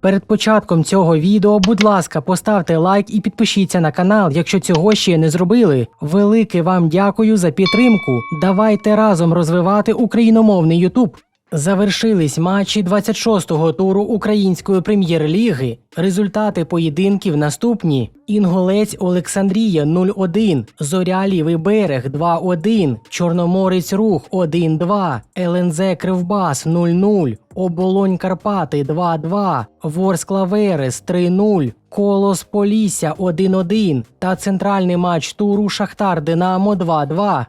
Перед початком цього відео, будь ласка, поставте лайк і підпишіться на канал, якщо цього ще не зробили. Велике вам дякую за підтримку. Давайте разом розвивати україномовний Ютуб. Завершились матчі 26-го туру Української прем'єр-ліги. Результати поєдинків наступні: Інголець Олександрія 0-1, Зоря Лівий берег 2-1, Чорноморець Рух 1-2, ЛНЗ Кривбас 0-0, Оболонь Карпати 2-2, Ворскла Верес 3-0, Колос Полісся 1-1 та центральний матч туру Шахтар Динамо 2-2.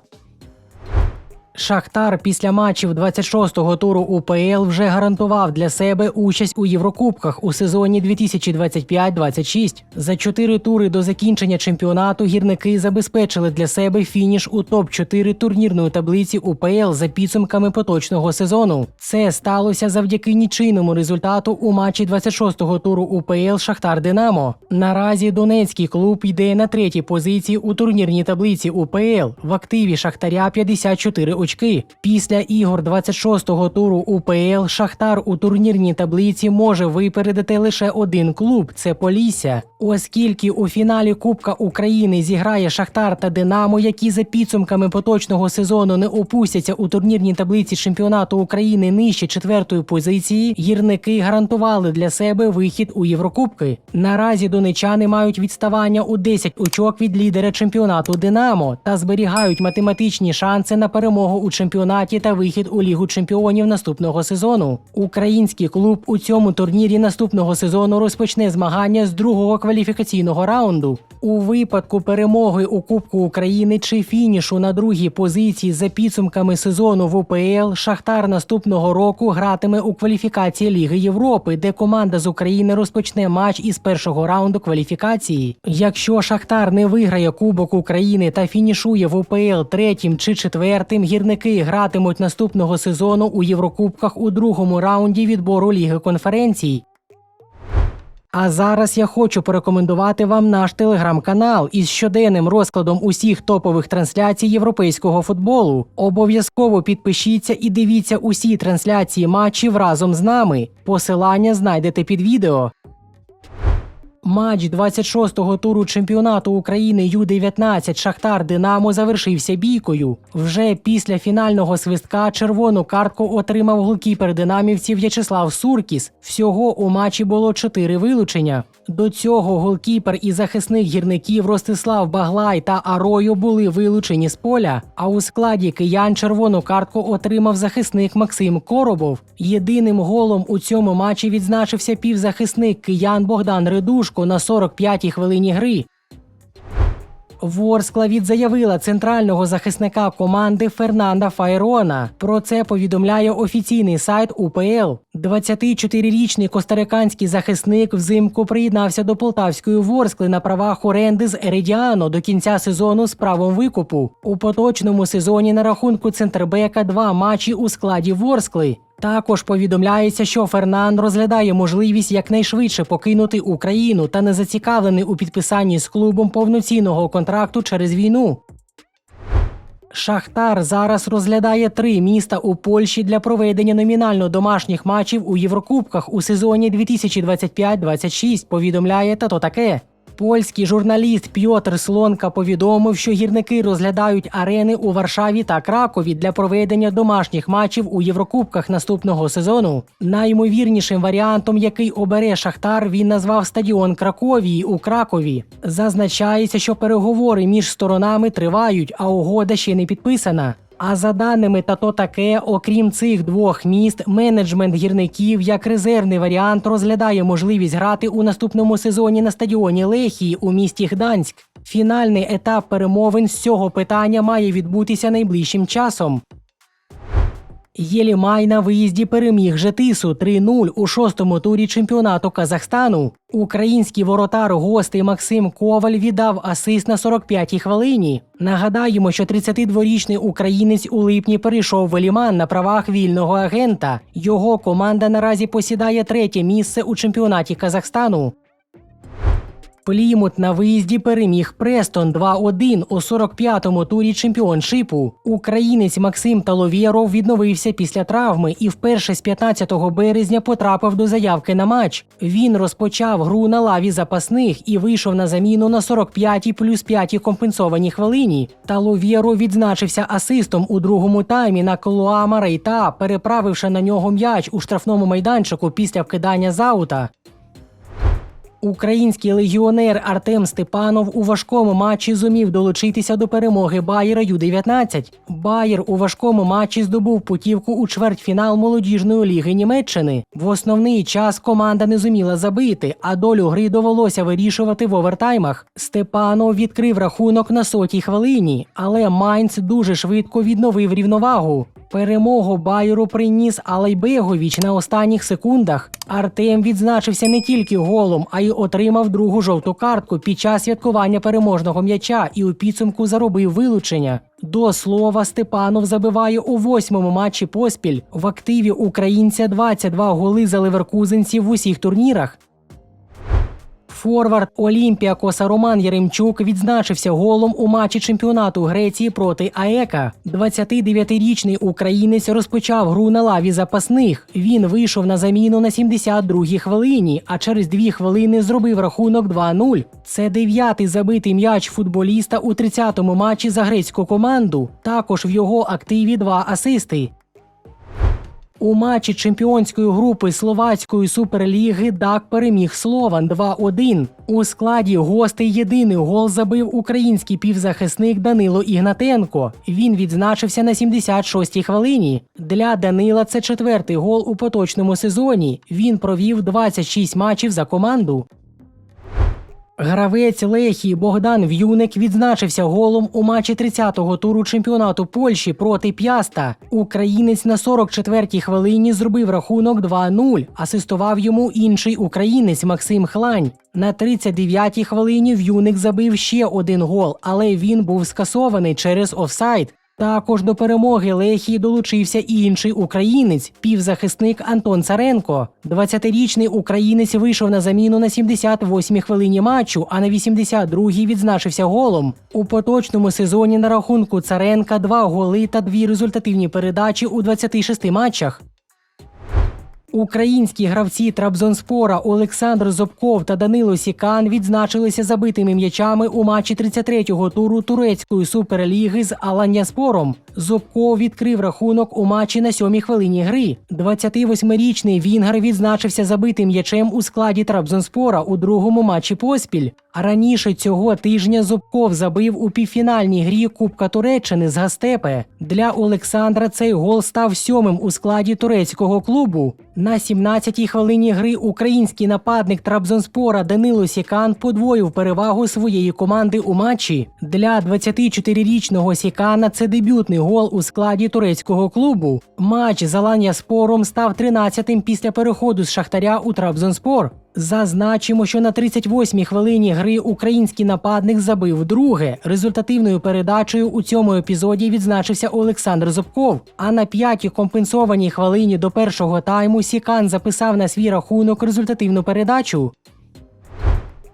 Шахтар після матчів 26-го туру УПЛ вже гарантував для себе участь у Єврокубках у сезоні 2025-26. За чотири тури до закінчення чемпіонату гірники забезпечили для себе фініш у топ-4 турнірної таблиці УПЛ за підсумками поточного сезону. Це сталося завдяки нічийному результату у матчі 26-го туру УПЛ Шахтар Динамо. Наразі Донецький клуб йде на третій позиції у турнірній таблиці УПЛ. В активі Шахтаря 54 очки. Після ігор 26-го туру УПЛ Шахтар у турнірній таблиці може випередити лише один клуб це Полісся. Оскільки у фіналі Кубка України зіграє Шахтар та Динамо, які за підсумками поточного сезону не опустяться у турнірній таблиці чемпіонату України нижче четвертої позиції, гірники гарантували для себе вихід у Єврокубки. Наразі донечани мають відставання у 10 очок від лідера чемпіонату Динамо та зберігають математичні шанси на перемогу у чемпіонаті та вихід у Лігу чемпіонів наступного сезону. Український клуб у цьому турнірі наступного сезону розпочне змагання з другого кваліфікаційного раунду. У випадку перемоги у Кубку України чи фінішу на другій позиції за підсумками сезону в УПЛ Шахтар наступного року гратиме у кваліфікації Ліги Європи, де команда з України розпочне матч із першого раунду кваліфікації. Якщо Шахтар не виграє Кубок України та фінішує в УПЛ третім чи четвертим, гірники гратимуть наступного сезону у Єврокубках у другому раунді відбору Ліги конференцій. А зараз я хочу порекомендувати вам наш телеграм-канал із щоденним розкладом усіх топових трансляцій європейського футболу. Обов'язково підпишіться і дивіться усі трансляції матчів разом з нами. Посилання знайдете під відео. Матч 26-го туру чемпіонату України Ю-19 Шахтар Динамо завершився бійкою. Вже після фінального свистка червону картку отримав голкіпер динамівців В'ячеслав Суркіс. Всього у матчі було чотири вилучення. До цього голкіпер і захисник гірників Ростислав Баглай та Арою були вилучені з поля. А у складі киян червону картку отримав захисник Максим Коробов. Єдиним голом у цьому матчі відзначився півзахисник киян Богдан Редушко на 45-й хвилині гри. Ворскла відзаявила центрального захисника команди Фернанда Файрона. Про це повідомляє офіційний сайт УПЛ. 24-річний костариканський захисник взимку приєднався до полтавської Ворскли на правах оренди з Ередіано до кінця сезону з правом викупу. У поточному сезоні на рахунку центрбека два матчі у складі Ворскли. Також повідомляється, що Фернан розглядає можливість якнайшвидше покинути Україну та не зацікавлений у підписанні з клубом повноцінного контракту через війну. Шахтар зараз розглядає три міста у Польщі для проведення номінально домашніх матчів у Єврокубках у сезоні 2025-26, повідомляє та то таке. Польський журналіст Пьотр Слонка повідомив, що гірники розглядають арени у Варшаві та Кракові для проведення домашніх матчів у Єврокубках наступного сезону. Наймовірнішим варіантом, який обере Шахтар, він назвав стадіон Краковії у Кракові. Зазначається, що переговори між сторонами тривають, а угода ще не підписана. А за даними та то таке, окрім цих двох міст, менеджмент гірників як резервний варіант розглядає можливість грати у наступному сезоні на стадіоні Лехії у місті Гданськ. Фінальний етап перемовин з цього питання має відбутися найближчим часом. Єлімай на виїзді переміг Жетису 3-0 у шостому турі чемпіонату Казахстану. Український воротар гостей Максим Коваль віддав асист на 45-й хвилині. Нагадаємо, що 32-річний українець у липні перейшов в Еліман на правах вільного агента. Його команда наразі посідає третє місце у чемпіонаті Казахстану. Плімут на виїзді переміг Престон 2-1 у 45-му турі чемпіоншипу. Українець Максим Таловєров відновився після травми і вперше з 15 березня потрапив до заявки на матч. Він розпочав гру на лаві запасних і вийшов на заміну на 45-й плюс 5-й компенсованій хвилині. Таловєров відзначився асистом у другому таймі на Колуама Рейта, переправивши на нього м'яч у штрафному майданчику після вкидання з аута. Український легіонер Артем Степанов у важкому матчі зумів долучитися до перемоги Байера Ю-19. Байер у важкому матчі здобув путівку у чвертьфінал молодіжної ліги Німеччини. В основний час команда не зуміла забити, а долю гри довелося вирішувати в овертаймах. Степанов відкрив рахунок на сотій хвилині, але Майнц дуже швидко відновив рівновагу. Перемогу Байеру приніс Алайбегович на останніх секундах. Артем відзначився не тільки голом, а й отримав другу жовту картку під час святкування переможного м'яча і у підсумку заробив вилучення. До слова, Степанов забиває у восьмому матчі поспіль. В активі українця 22 голи за леверкузенців в усіх турнірах. Форвард Олімпіакоса Роман Єремчук відзначився голом у матчі чемпіонату Греції проти АЕКа. 29-річний українець розпочав гру на лаві запасних. Він вийшов на заміну на 72-й хвилині, а через дві хвилини зробив рахунок 2-0. Це дев'ятий забитий м'яч футболіста у 30-му матчі за грецьку команду. Також в його активі два асисти. У матчі чемпіонської групи словацької суперліги Дак переміг Слован 2-1. У складі гостей єдиний гол забив український півзахисник Данило Ігнатенко. Він відзначився на 76-й хвилині. Для Данила це четвертий гол у поточному сезоні. Він провів 26 матчів за команду. Гравець Лехії Богдан В'юник відзначився голом у матчі 30-го туру чемпіонату Польщі проти П'яста. Українець на 44-й хвилині зробив рахунок 2-0. Асистував йому інший українець Максим Хлань. На 39-й хвилині В'юник забив ще один гол, але він був скасований через офсайд. Також до перемоги Лехії долучився і інший українець, півзахисник Антон Царенко. 20-річний українець вийшов на заміну на 78-й хвилині матчу, а на 82-й відзначився голом. У поточному сезоні на рахунку Царенка два голи та дві результативні передачі у 26 матчах. Українські гравці Трабзонспора Олександр Зобков та Данило Сікан відзначилися забитими м'ячами у матчі 33-го туру турецької суперліги з Аланьяспором. Зобков відкрив рахунок у матчі на сьомій хвилині гри. 28-річний Вінгер відзначився забитим м'ячем у складі Трабзонспора у другому матчі поспіль. Раніше цього тижня Зубков забив у півфінальній грі Кубка Туреччини з Гастепе. Для Олександра цей гол став сьомим у складі турецького клубу. На 17-й хвилині гри український нападник Трабзонспора Данило Сікан подвоїв перевагу своєї команди у матчі. Для 24-річного Сікана це дебютний гол у складі турецького клубу. Матч з Аланьяспором став 13-тим після переходу з Шахтаря у Трабзонспор. Зазначимо, що на 38-й хвилині гри український нападник забив друге. Результативною передачею у цьому епізоді відзначився Олександр Зубков. А на п'ятій компенсованій хвилині до першого тайму Сікан записав на свій рахунок результативну передачу.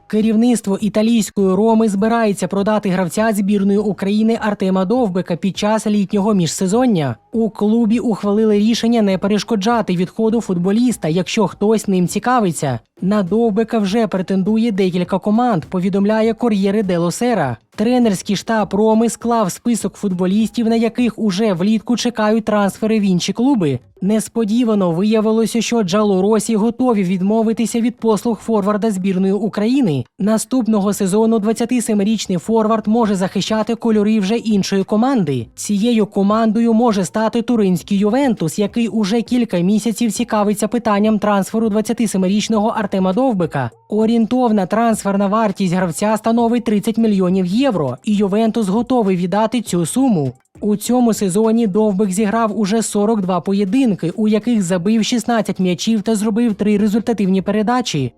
Керівництво італійської роми збирається продати гравця збірної України Артема Довбика під час літнього міжсезоння. У клубі ухвалили рішення не перешкоджати відходу футболіста, якщо хтось ним цікавиться. На Довбика вже претендує декілька команд. Повідомляє Кор'єре Дело Сера. Тренерський штаб Роми склав список футболістів, на яких уже влітку чекають трансфери в інші клуби. Несподівано виявилося, що Джалоросі готові відмовитися від послуг форварда збірної України. Наступного сезону 27-річний форвард може захищати кольори вже іншої команди. Цією командою може стати туринський Ювентус, який уже кілька місяців цікавиться питанням трансферу 27-річного Артема Довбика. Орієнтовна трансферна вартість гравця становить 30 мільйонів євро, і Ювентус готовий віддати цю суму. У цьому сезоні Довбик зіграв уже 42 поєдинки, у яких забив 16 м'ячів та зробив три результативні передачі.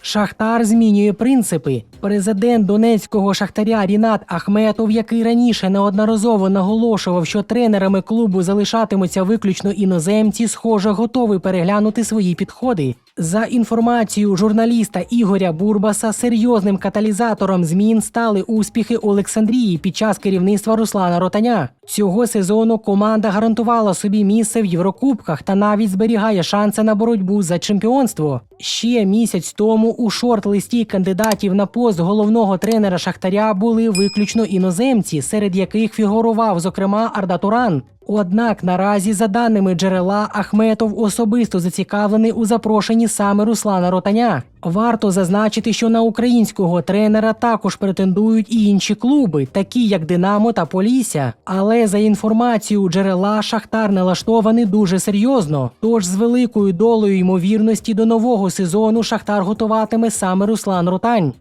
Шахтар змінює принципи. Президент донецького шахтаря Рінат Ахметов, який раніше неодноразово наголошував, що тренерами клубу залишатимуться виключно іноземці, схоже, готовий переглянути свої підходи. За інформацією журналіста Ігоря Бурбаса, серйозним каталізатором змін стали успіхи Олександрії під час керівництва Руслана Ротаня. Цього сезону команда гарантувала собі місце в Єврокубках та навіть зберігає шанси на боротьбу за чемпіонство. Ще місяць тому у шорт-листі кандидатів на пост головного тренера Шахтаря були виключно іноземці, серед яких фігурував, зокрема, Арда Туран. Однак наразі, за даними джерела, Ахметов особисто зацікавлений у запрошенні саме Руслана Ротаня. Варто зазначити, що на українського тренера також претендують і інші клуби, такі як Динамо та Полісся. Але за інформацією джерела, Шахтар налаштований дуже серйозно. Тож з великою долею ймовірності до нового сезону Шахтар готуватиме саме Руслан Ротань.